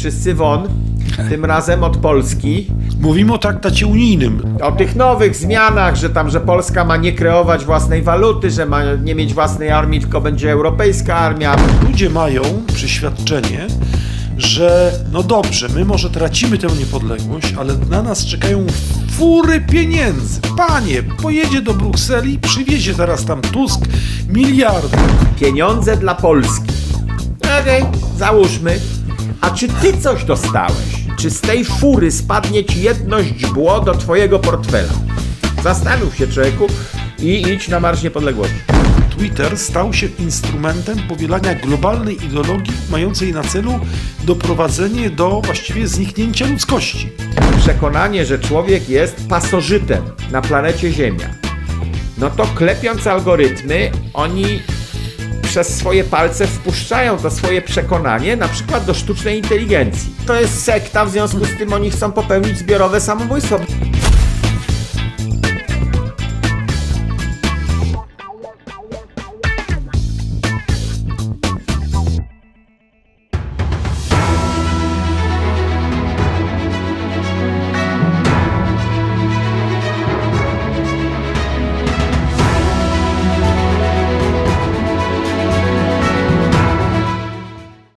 wszyscy won, tym razem od Polski. Mówimy o traktacie unijnym. O tych nowych zmianach, że tam, że Polska ma nie kreować własnej waluty, że ma nie mieć własnej armii, tylko będzie europejska armia. Ludzie mają przeświadczenie, że no dobrze, my może tracimy tę niepodległość, ale na nas czekają fury pieniędzy. Panie, pojedzie do Brukseli, przywiezie teraz tam Tusk miliardy. Pieniądze dla Polski. Okej, załóżmy. A czy ty coś dostałeś? Czy z tej fury spadnie ci jedno źdźbło do twojego portfela? Zastanów się, człowieku, i idź na Marsz Niepodległości. Twitter stał się instrumentem powielania globalnej ideologii mającej na celu doprowadzenie do właściwie zniknięcia ludzkości. Przekonanie, że człowiek jest pasożytem na planecie Ziemia. No to klepiąc algorytmy, oni przez swoje palce wpuszczają to swoje przekonanie na przykład do sztucznej inteligencji. To jest sekta, w związku z tym oni chcą popełnić zbiorowe samobójstwo.